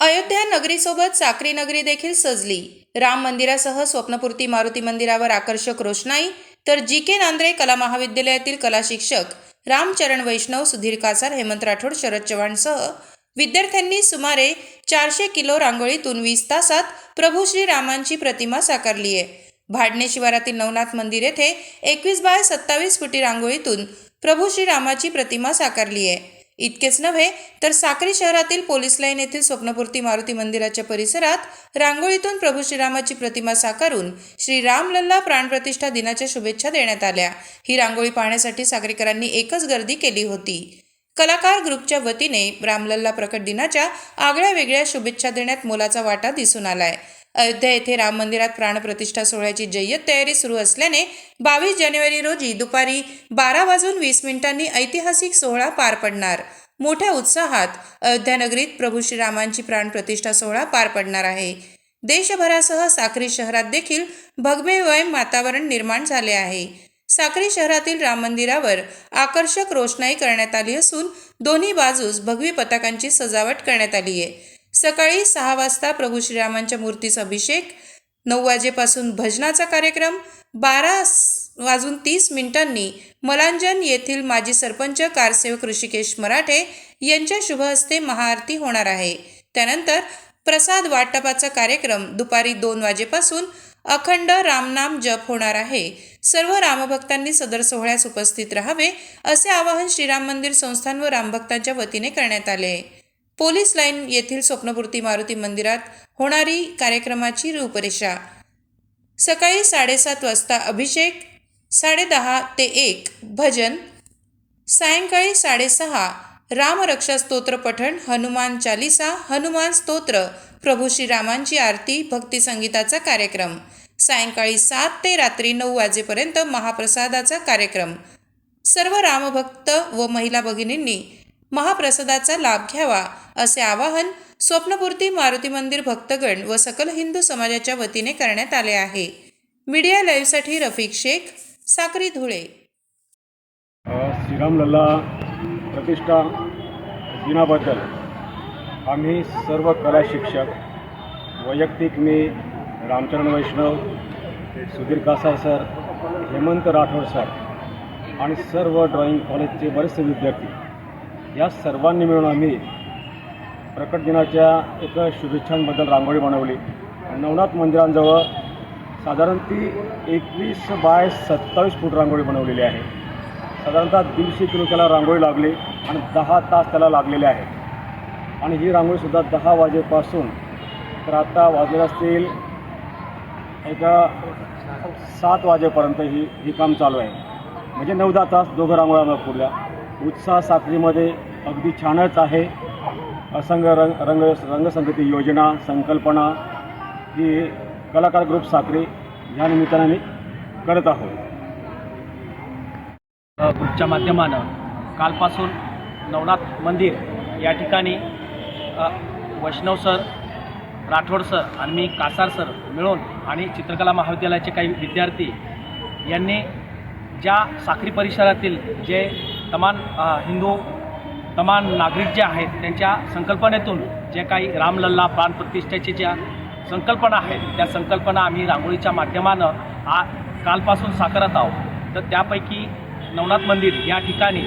अयोध्या नगरीसोबत साक्री नगरी देखील सजली. राम मंदिरासह स्वप्नपूर्ती मारुती मंदिरावर आकर्षक रोषणाई तर जी के नांद्रे कला महाविद्यालयातील कला शिक्षक रामचरण वैष्णव सुधीर कासार हेमंत राठोड शरद चव्हाणसह विद्यार्थ्यांनी सुमारे चारशे किलो रांगोळीतून वीस तासात प्रभू श्री रामांची प्रतिमा साकारली आहे. भाडणे शिवारातील नवनाथ मंदिर येथे एकवीस बाय सत्तावीस फुटी रांगोळीतून प्रभू श्रीरामाची प्रतिमा साकारली आहे. इतकेच नव्हे तर साक्री शहरातील पोलीस लाईन येथील स्वप्नपूर्ती मारुती मंदिराच्या परिसरात रांगोळीतून प्रभू श्रीरामाची प्रतिमा साकारून श्री रामलल्ला प्राणप्रतिष्ठा दिनाच्या शुभेच्छा देण्यात आल्या. ही रांगोळी पाहण्यासाठी सागरीकरांनी एकच गर्दी केली होती. कलाकार ग्रुपच्या वतीने रामलल्ला प्रकट दिनाच्या आगळ्या वेगळ्या शुभेच्छा देण्यात मोलाचा वाटा दिसून आलाय. अयोध्या येथे राम मंदिरात प्राणप्रतिष्ठा सोहळ्याची जय्यत तयारी सुरू असल्याने बावीस जानेवारी रोजी दुपारी बारा वाजून वीस मिनिटांनी ऐतिहासिक सोहळा पार पडणार. मोठ्या उत्साहात अयोध्यानगरीत प्रभू श्रीरामांची प्राणप्रतिष्ठा सोहळा पार पडणार आहे. देशभरासह साक्री शहरात देखील भगवेमय वातावरण निर्माण झाले आहे. साक्री शहरातील राम मंदिरावर आकर्षक रोषणाई करण्यात आली असून दोन्ही बाजूस भगवी पताकांची सजावट करण्यात आली आहे सकाळी सहा वाजता प्रभू श्रीरामांच्या मूर्तीचा अभिषेक नऊ वाजेपासून भजनाचा कार्यक्रम बारा वाजून तीस मिनिटांनी मलांजन येथील माजी सरपंच कारसेवक ऋषिकेश मराठे यांच्या शुभहस्ते महाआरती होणार आहे. त्यानंतर प्रसाद वाटपाचा कार्यक्रम दुपारी दोन वाजेपासून अखंड रामनाम जप होणार आहे. सर्व रामभक्तांनी सदर सोहळ्यास उपस्थित राहावे असे आवाहन श्रीराम मंदिर संस्थान व रामभक्तांच्या वतीने करण्यात आले. आहे पोलीस लाईन येथील स्वप्नपूर्ती मारुती मंदिरात होणारी कार्यक्रमाची रूपरेषा. सकाळी साडेसात वाजता अभिषेक साडेदहा ते एक भजन सायंकाळी साडेसहा रामरक्षा स्तोत्र पठण हनुमान चालिसा हनुमान स्तोत्र प्रभू श्रीरामांची आरती भक्ती संगीताचा कार्यक्रम. सायंकाळी सात ते रात्री नऊ वाजेपर्यंत महाप्रसादाचा कार्यक्रम. सर्व रामभक्त व महिला भगिनींनी महाप्रसादाचा लाभ घ्यावा असे आवाहन स्वप्नपूर्ती मारुती मंदिर भक्तगण व सकल हिंदू समाजाच्या वतीने करण्यात आले आहे. मीडिया लाईव्हसाठी रफिक शेख साक्री धुळे. श्रीराम लल्ला प्रतिष्ठा दिनाबद्दल आम्ही सर्व कला शिक्षक वैयक्तिक मी रामचरण वैष्णव सुधीर कासार सर हेमंत राठोड सर आणि सर्व ड्रॉइंग कॉलेजचे बरेचसे विद्यार्थी या सर्वांनी मिळून आम्ही प्रकट दिनाच्या एक शुभेच्छांबद्दल रांगोळी बनवली. नवनाथ मंदिरांजवळ साधारण ती एकवीस बाय सत्तावीस फूट रांगोळी बनवलेली आहे. साधारणतः दीडशे किलो त्याला रांगोळी लागली आणि दहा तास त्याला लागलेले आहे. आणि ही रांगोळीसुद्धा दहा वाजेपासून तर आता वाजले असतील एका सात वाजेपर्यंत ही ही काम चालू आहे. म्हणजे नऊ दहा तास दोघं रांगोळ्या आम्हाला पुरल्या. उत्साह साखरीमध्ये अगदी छानच आहे. असंग रंग रंग रंगसंगती योजना संकल्पना ही कलाकार ग्रुप साखळी या निमित्ताने आम्ही करत आहोत. ग्रुपच्या माध्यमानं कालपासून नवनाथ मंदिर या ठिकाणी वैष्णव सर राठोड सर आणि मी कासार सर मिळून आणि चित्रकला महाविद्यालयाचे काही विद्यार्थी यांनी ज्या साखरी परिसरातील जे तमान हिंदू तमान नागरिक जे आहेत त्यांच्या संकल्पनेतून जे काही रामलल्ला प्राणप्रतिष्ठेची ज्या संकल्पना आहेत त्या संकल्पना आम्ही रांगोळीच्या माध्यमानं आ कालपासून साकारत आहोत. तर त्यापैकी नवनाथ मंदिर या ठिकाणी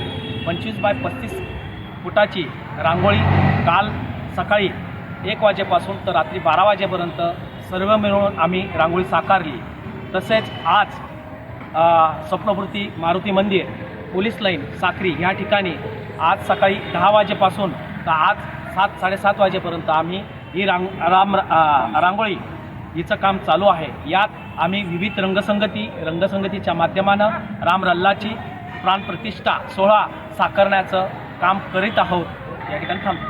पंचवीस बाय पस्तीस फुटाची रांगोळी काल सकाळी एक वाजेपासून तर रात्री बारा वाजेपर्यंत सर्व मिळून आम्ही रांगोळी साकारली. तसेच आज स्वप्नपूर्ती मारुती मंदिर पोलीस लाईन साक्री ह्या ठिकाणी आज सकाळी दहा वाजेपासून तर आज सात साडेसात वाजेपर्यंत आम्ही ही रांग राम रांगोळी हिचं काम चालू आहे. यात आम्ही विविध रंगसंगती रंगसंगतीच्या माध्यमानं रामरल्लाची प्राणप्रतिष्ठा सोहळा साकारण्याचं काम करीत आहोत. या ठिकाणी थांबतो